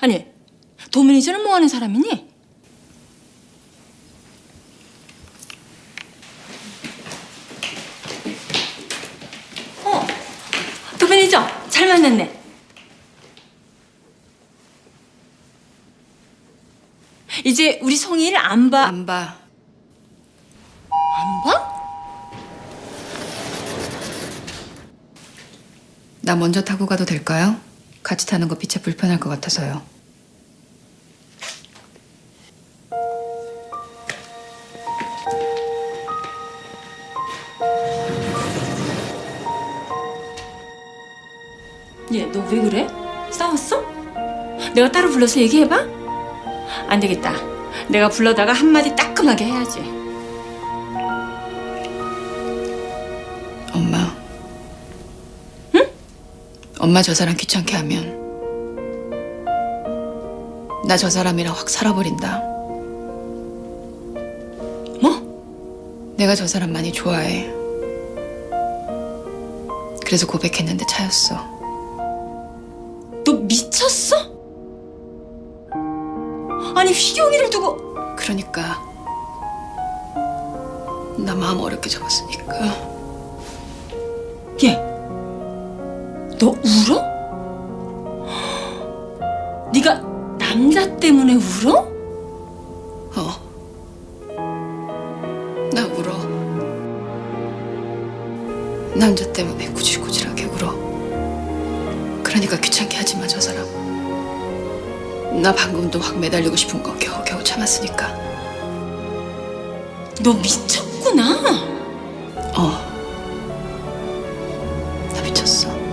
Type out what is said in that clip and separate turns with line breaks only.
아니, 도매니저는 뭐 하는 사람이니? 어, 도매니저 잘 만났네. 이제 우리 성일 안 봐.
안 봐.
안 봐?
나 먼저 타고 가도 될까요? 같이 타는 거 빛에 불편할 것 같아서요.
얘, 너 왜 그래? 싸웠어? 내가 따로 불러서 얘기해봐? 안 되겠다. 내가 불러다가 한마디 따끔하게 해야지.
엄마 저 사람 귀찮게 하면 나 저 사람이랑 확 살아버린다.
뭐?
내가 저 사람 많이 좋아해. 그래서 고백했는데 차였어.
너 미쳤어? 아니, 휘경이를 두고.
그러니까 나 마음 어렵게 잡았으니까
얘, 너 울어? 네가 남자 때문에 울어?
어. 나 울어. 남자 때문에 구질구질하게 울어. 그러니까 귀찮게 하지 마, 저 사람. 나 방금도 확 매달리고 싶은 거 겨우겨우 참았으니까.
너 미쳤구나. 어. 나 미쳤어.